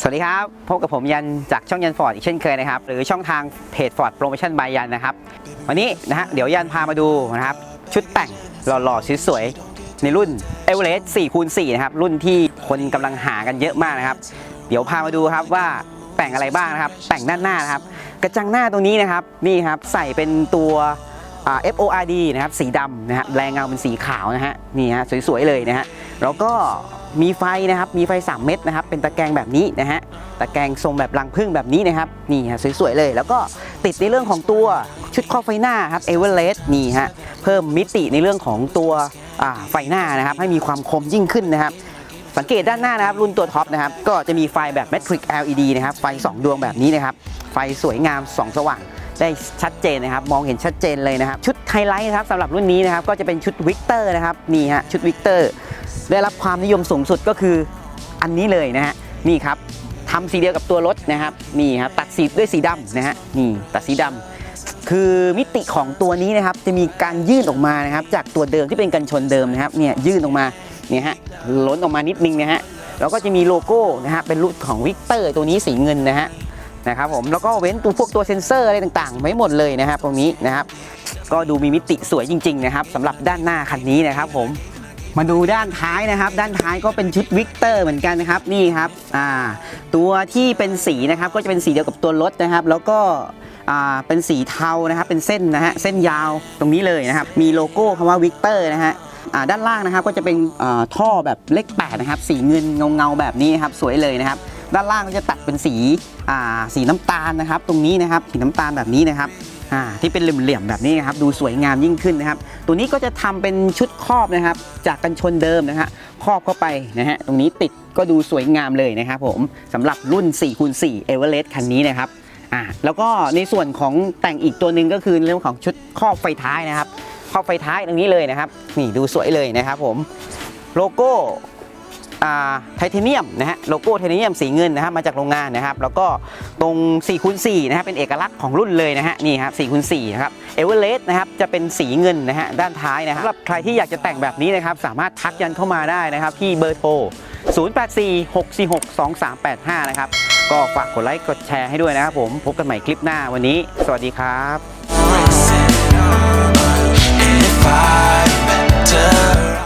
สวัสดีครับ พบกับผมยันจากช่องยันฟอร์ดอีกเช่นเคยนะครับ หรือช่องทางเพจฟอร์ดโปรโมชั่นบายยันนะครับ วันนี้นะฮะเดี๋ยวยันพามาดูนะครับ ชุดแต่งหล่อๆสวยๆในรุ่น e v e r e s t 4คูณ4นะครับ รุ่นที่คนกำลังหากันเยอะมากนะครับ เดี๋ยวพามาดูครับว่าแต่งอะไรบ้างนะครับ แต่งด้านหน้านะครับ กระจังหน้าตรงนี้นะครับ นี่ครับ ใส่เป็นตัว FORD นะครับสีดำนะฮะแรงเงาเป็นสีขาวนะฮะนี่ฮะสวยๆเลยนะฮะแล้วก็มีไฟนะครับมีไฟ 3 เม็ดนะครับเป็นตะแกรงแบบนี้นะฮะตะแกรงทรงแบบรังผึ้งแบบนี้นะครับนี่ฮะสวยๆเลย แล้วก็ติดในเรื่องของตัวชุดครอไฟหน้าครับเอเวอเรสต์นี่ฮะเพิ่มมิติในเรื่องของตัวไฟหน้านะครับให้มีความคมยิ่งขึ้นนะครับสังเกตด้านหน้านะครับรุ่นตัวท็อปนะครับก็จะมีไฟแบบ Matrix LED นะครับไฟ 2 ดวงแบบนี้นะครับไฟสวยงามสองสว่าง ได้ชัดเจนนะครับ มองเห็นชัดเจนเลยนะครับ ชุดไฮไลท์นะครับสำหรับรุ่นนี้นะครับ ก็จะเป็นชุดวิกเตอร์นะครับ นี่ฮะ ชุดวิกเตอร์ ได้รับความนิยมสูงสุดก็คืออันนี้เลยนะฮะ นี่ครับทำสีเดียวกับตัวรถนะครับ นี่ครับ ตัดสีด้วยสีดำนะฮะ นี่ตัดสีดำคือมิติของตัวนี้นะครับ จะมีการยื่นออกมานะครับ จากตัวเดิมที่เป็นกันชนเดิมนะครับ เนี่ยยื่นออกมา เนี่ยฮะ ล้นออกมานิดนึงนะฮะ แล้วก็จะมีโลโก้นะฮะ เป็นรูปของวิกเตอร์ตัวนี้สีเงินนะฮะ นะครับผมแล้วก็เว้นตัวพวกตัวเซ็นเซอร์อะไรต่างๆไว้หมดเลยนะครับตรงนี้นะครับ ก็ดูมีมิติสวยจริง ๆ นะครับสำหรับด้านหน้าคันนี้นะครับผมมาดูด้านท้ายนะครับ ด้านท้ายก็เป็นชุดวิกเตอร์เหมือนกันนะครับนี่ครับอ่าตัวที่เป็นสีนะครับก็จะเป็นสีเดียวกับตัวรถนะครับ แล้วก็เป็นสีเทานะครับเป็นเส้นนะฮะเส้นยาวตรงนี้เลยนะครับ มีโลโก้คำว่าวิกเตอร์นะฮะด้านล่างนะครับก็จะเป็นท่อแบบเลขแปดนะครับสีเงินเงาๆแบบนี้นครับสวยเลยนะครับ ด้านล่างก็จะตัดเป็นสีอ่าสีน้ำตาลนะครับ ตรงนี้นะครับสีน้ำตาลแบบนี้นะครับอ่าที่เป็นเหลี่ยมๆแบบนี้นะครับดูสวยงามยิ่งขึ้นนะครับ ตัวนี้ก็จะทำเป็นชุดครอบนะครับ จากกันชนเดิมนะฮะครอบเข้าไปนะฮะตรงนี้ติดก็ดูสวยงามเลยนะครับผมสำหรับรุ่น4คูณ4 e v e r e s t คันนี้นะครับอ่าแล้วก็ในส่วนของแต่งอีกตัวหนึ่งก็คือเรื่องของชุดครอบไฟท้ายนะครับครอบไฟท้ายตรงนี้เลยนะครับ นี่ดูสวยเลยนะครับผมโลโก้ ไทเทเนียมนะฮะโลโก้ไทเทเนียมสีเงินนะครับมาจากโรงงานนะครับ แล้วก็ตรง4คูณ4นะครับเป็นเอกลักษณ์ของรุ่นเลยนะฮะนี่ครับ4คูณ4นะครับเอเวอเรสต์นะครับจะเป็นสีเงินนะฮะด้านท้ายนะครับสำหรับใครที่อยากจะแต่งแบบนี้นะครับสามารถทักยันเข้ามาได้นะครับที่เบอร์โทร 0846462385 นะครับก็ฝากกดไลค์กดแชร์ให้ด้วยนะครับผมพบกันใหม่คลิปหน้าวันนี้ สวัสดีครับ